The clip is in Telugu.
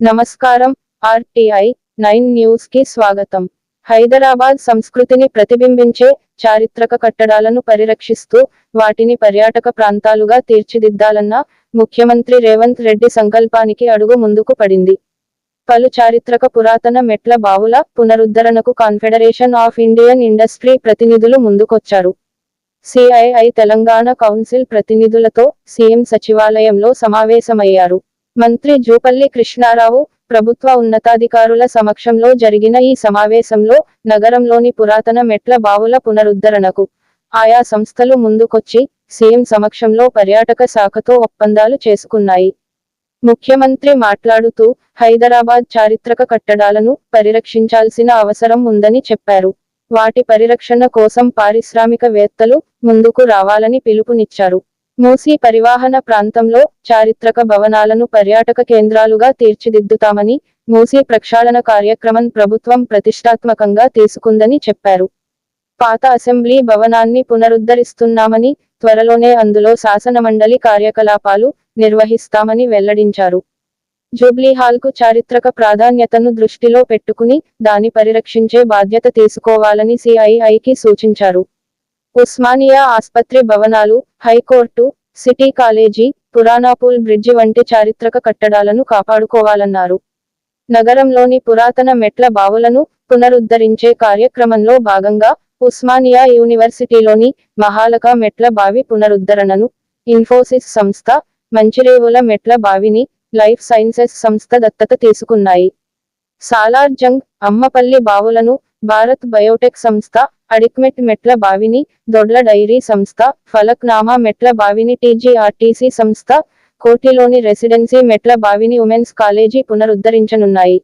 నమస్కారం ఆర్టీఐ నైన్ న్యూస్కి స్వాగతం. హైదరాబాద్ సంస్కృతిని ప్రతిబింబించే చారిత్రక కట్టడాలను పరిరక్షిస్తూ వాటిని పర్యాటక ప్రాంతాలుగా తీర్చిదిద్దాలన్న ముఖ్యమంత్రి రేవంత్ రెడ్డి సంకల్పానికి అడుగు ముందుకు పడింది. పలు చారిత్రక పురాతన మెట్ల బావుల పునరుద్ధరణకు కాన్ఫెడరేషన్ ఆఫ్ ఇండియన్ ఇండస్ట్రీ ప్రతినిధులు ముందుకొచ్చారు. సిఐఐ తెలంగాణ కౌన్సిల్ ప్రతినిధులతో సీఎం సచివాలయంలో సమావేశమయ్యారు. మంత్రి జూపల్లి కృష్ణారావు ప్రభుత్వ ఉన్నతాధికారుల సమక్షంలో జరిగిన ఈ సమావేశంలో నగరంలోని పురాతన మెట్ల బావుల పునరుద్ధరణకు ఆయా సంస్థలు ముందుకొచ్చి సీఎం సమక్షంలో పర్యాటక శాఖతో ఒప్పందాలు చేసుకున్నాయి. ముఖ్యమంత్రి మాట్లాడుతూ హైదరాబాద్ చారిత్రక కట్టడాలను పరిరక్షించాల్సిన అవసరం ఉందని చెప్పారు. వాటి పరిరక్షణ కోసం పారిశ్రామికవేత్తలు ముందుకు రావాలని పిలుపునిచ్చారు. మూసీ పరివాహన ప్రాంతంలో చారిత్రక భవనాలను పర్యాటక కేంద్రాలుగా తీర్చిదిద్దుతామని మూసీ ప్రక్షాళన కార్యక్రమం ప్రభుత్వం ప్రతిష్టాత్మకంగా తీసుకుందని చెప్పారు. పాత అసెంబ్లీ భవనాన్ని పునరుద్ధరిస్తున్నామని త్వరలోనే అందులో శాసనమండలి కార్యకలాపాలు నిర్వహిస్తామని వెల్లడించారు. జూబ్లీ హాల్కు చారిత్రక ప్రాధాన్యతను దృష్టిలో పెట్టుకుని దాని పరిరక్షించే బాధ్యత తీసుకోవాలని సిఐఐకి సూచించారు. ఉస్మానియా ఆస్పత్రి భవనాలు high court city college Puranapul bridge వంటి చారిత్రక కట్టడాలను కాపాడుకోవాలన్నారు. నగరంలోని పురాతన మెట్ల బావులను పునరుద్ధరించే కార్యక్రమంలో భాగంగా ఉస్మానియా యూనివర్సిటీలోని మహాలక మెట్ల బావి పునరుద్ధరణను ఇన్ఫోసిస్ సంస్థ మంచిరేవుల మెట్ల బావిని లైఫ్ సైన్సెస్ సంస్థ దత్తత తీసుకున్నాయి. సాలార్ జంగ్ అమ్మపల్లి బావులను భారత్ బయోటెక్ సంస్థ అడిక్మెట్ మెట్ల బావిని దొడ్ల డైరీ సంస్థ ఫలక్నామా మెట్ల బావిని టీజీఆర్టీసీ సంస్థ కోటిలోని రెసిడెన్సీ మెట్ల బావిని ఉమెన్స్ కాలేజీ పునరుద్ధరించనున్నాయి.